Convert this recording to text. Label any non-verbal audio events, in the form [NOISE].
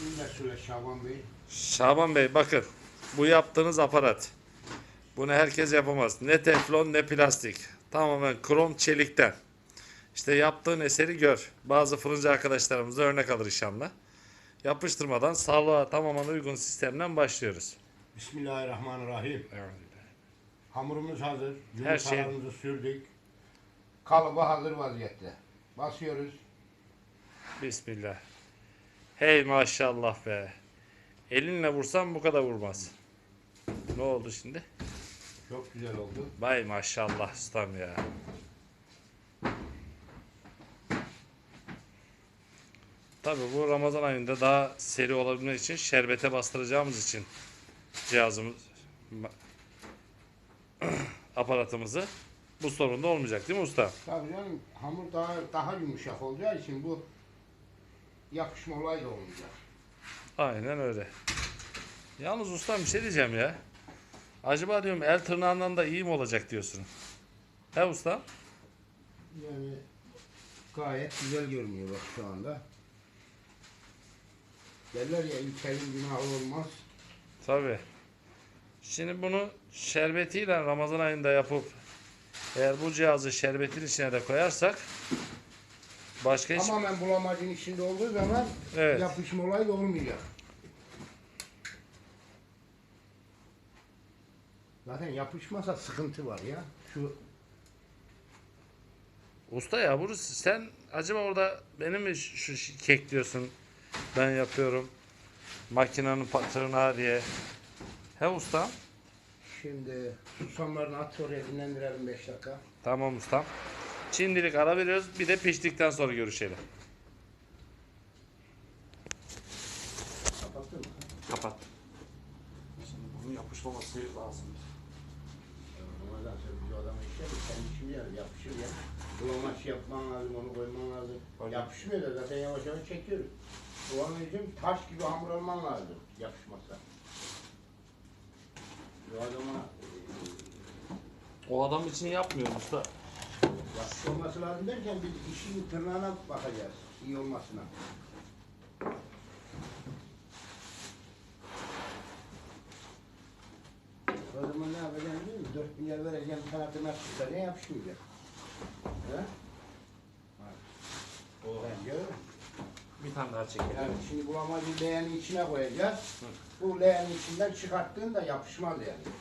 Bunu da söyle Şaban Bey. Şaban Bey bakın. Bu yaptığınız aparat. Bunu herkes yapamaz. Ne teflon ne plastik. Tamamen krom çelikten. İşte yaptığın eseri gör. Bazı fırıncı arkadaşlarımız da örnek alır inşallah. Yapıştırmadan sağlığa tamamen uygun sistemden başlıyoruz. Bismillahirrahmanirrahim. Hamurumuz hazır. Her şey- Yumurtalarımızı sürdük. Kalıbı hazır vaziyette. Basıyoruz. Bismillah. Hey maşallah be. Elinle vursan bu kadar vurmaz. Ne oldu şimdi? Çok güzel oldu. Vay maşallah ustam ya. Tabi bu Ramazan ayında daha seri olabilmek için şerbete bastıracağımız için cihazımız [CLEARS THROAT] aparatımızı bu sorun da olmayacak değil mi usta? Tabii canım hamur daha daha yumuşak olacağı için bu yapışma olayı da olmayacak. Aynen öyle. Yalnız ustam bir şey diyeceğim ya. Acaba diyorum el tırnağından da iyi mi olacak diyorsun? He usta? Yani gayet güzel görünüyor bak şu anda. Derler ya ilk elin günahı olmaz. Tabii. Şimdi bunu şerbetiyle Ramazan ayında yapıp eğer bu cihazı şerbetin içine de koyarsak başka hiç Tamamen bulamacın içinde olduğu zaman Evet. yapışma olayı olmayacak. Zaten yapışmasa sıkıntı var ya. Şu Usta ya bunu sen acaba orada benim mi şu şu kek diyorsun ben yapıyorum makinenin patırına diye. He usta? şimdi susamlarını at oraya dinlendirelim 5 dakika. Tamam ustam. Şimdilik ara veriyoruz. Bir de piştikten sonra görüşelim. Kapattın mı? Kapat. Şimdi bunun yapışmaması lazım. Ramazan sen bir adamı işe mi? Sen işini yap, yapışır ya. Bulamaç yapman lazım, onu koyman lazım. Yapışmıyor da zaten yavaş yavaş çekiyoruz. Soğan için taş gibi hamur olman lazım yapışmasa. Bu adama O adam için yapmıyorum usta. Yapış olması lazım derken biz işin tırnağına bakacağız. iyi olmasına. O zaman ne yapacağım biliyor musun? 4 milyar vereceğim sana tırnak çıksa ne yapışmayacak? He? Bence öyle. Bir tane daha çekelim. Yani şimdi bulamacı leğenin içine koyacağız. Bu leğenin içinden çıkarttığında yapışmaz yani.